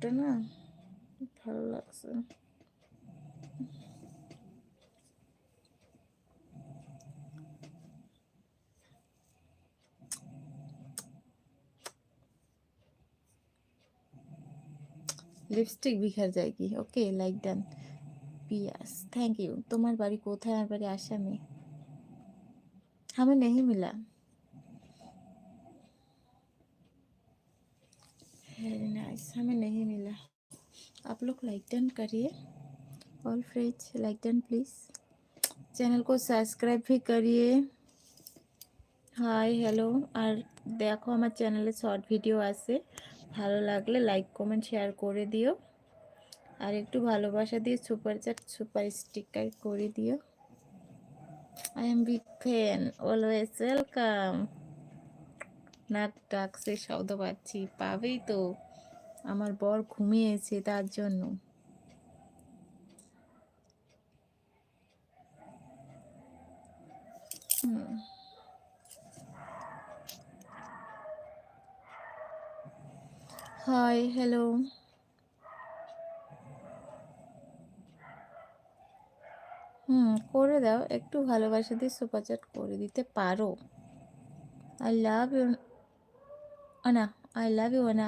কালারটা না? ভালো লাগছে। লিপস্টিক বিখার যায় কি? Okay like done Piyas thank you তোমার বাড়ি কোথায়? আমার বাড়ি আসামে। আমি নেহি মিলা वेरी नाइस हमें नहीं मिला आप लोग लाइक डन करिए all friends like done please channel को सब्सक्राइब भी करिए হাই হ্যালো আর দেখো আমার চ্যানেলে শর্ট ভিডিও আছে ভালো লাগলে লাইক কমেন্ট শেয়ার করে দিও আর একটু ভালোবাসা দিয়ে সুপার চ্যাট সুপার স্টিকার করে দিও I am big fan always welcome নাক ডাকছে শব্দ পাচ্ছি, পাবেই তো। আমার বর ঘুমিয়েছে তার জন্য। High, hello. হুম, করে দাও। একটু ভালোবাসা দিয়ে সুপার করে দিতে পারো। I love you আনা আই লাভ ইউ আনা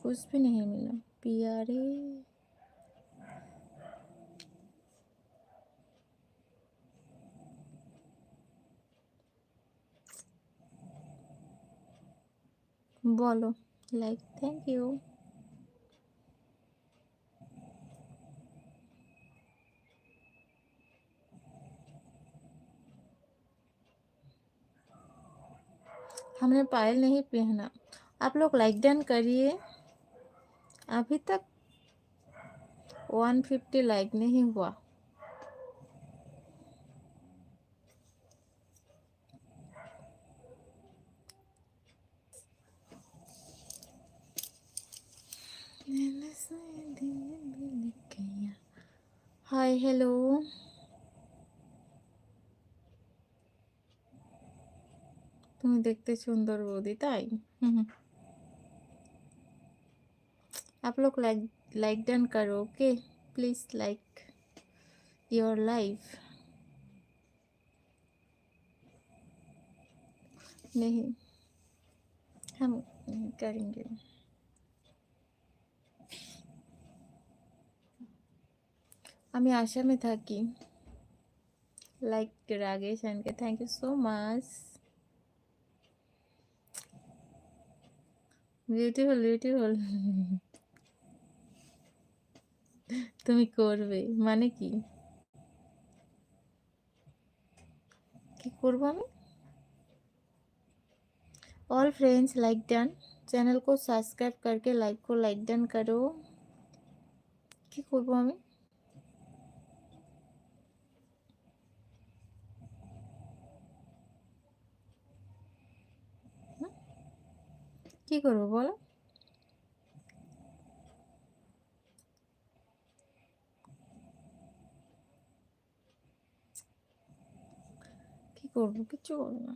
कुछ भी नहीं मिला प्यारे বলো লাইক থ্যাংক ইউ हमने पायल नहीं पहना। आप लोग लाइक डन करिए। अभी तक 150 लाइक नहीं हुआ। हाय हेलो তুমি দেখতে সুন্দর বৌদি তাই হুম হুম। आप लोग लाइक लाइक डन करो okay please like your life नहीं हम नहीं करेंगे আমি আসামে থাকি লাইক রাগেশ অ্যান্ডকে thank you so much beautiful beautiful তুমি করবে মানে কি কি করবো আমি all friends like done channel को सब्सक्राइब करके लाइक को लाइक डन करो কি করবো আমি কি করব বল? কি করব? কিচ্ছু করব না।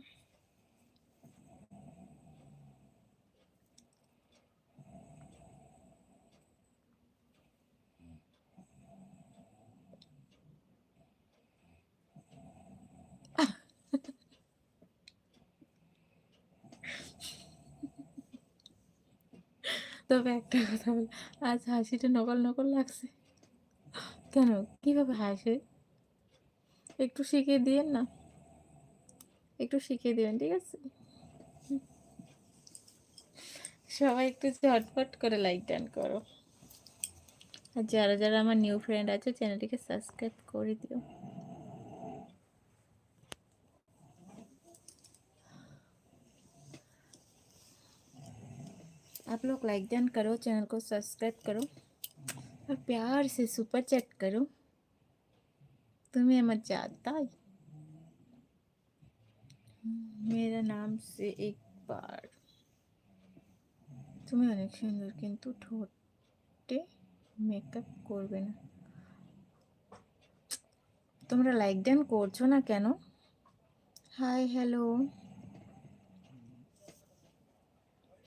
তবে একটা কথা বল, আজ হাসিটা নকল নকল লাগছে। কেন? কীভাবে হাসে? একটু শিখিয়ে দিয়েন না? একটু শিখিয়ে দিবেন ঠিক আছে? সবাই একটু ঝটপট করে লাইক ডান করো। আর যারা যারা আমার নিউ ফ্রেন্ড আছে চ্যানেলটিকে সাবস্ক্রাইব করে দিও। आप लोग लाइक डन करो चैनल को सब्सक्राइब करो और प्यार से सुपर चैट करो तुम्हें मत जाता है मेरा नाम से एक बार তুমি অনেক সুন্দর কিন্তু ঠোঁটে মেকআপ করবে না তোমরা লাইক ডান করছো না কেন হাই হ্যালো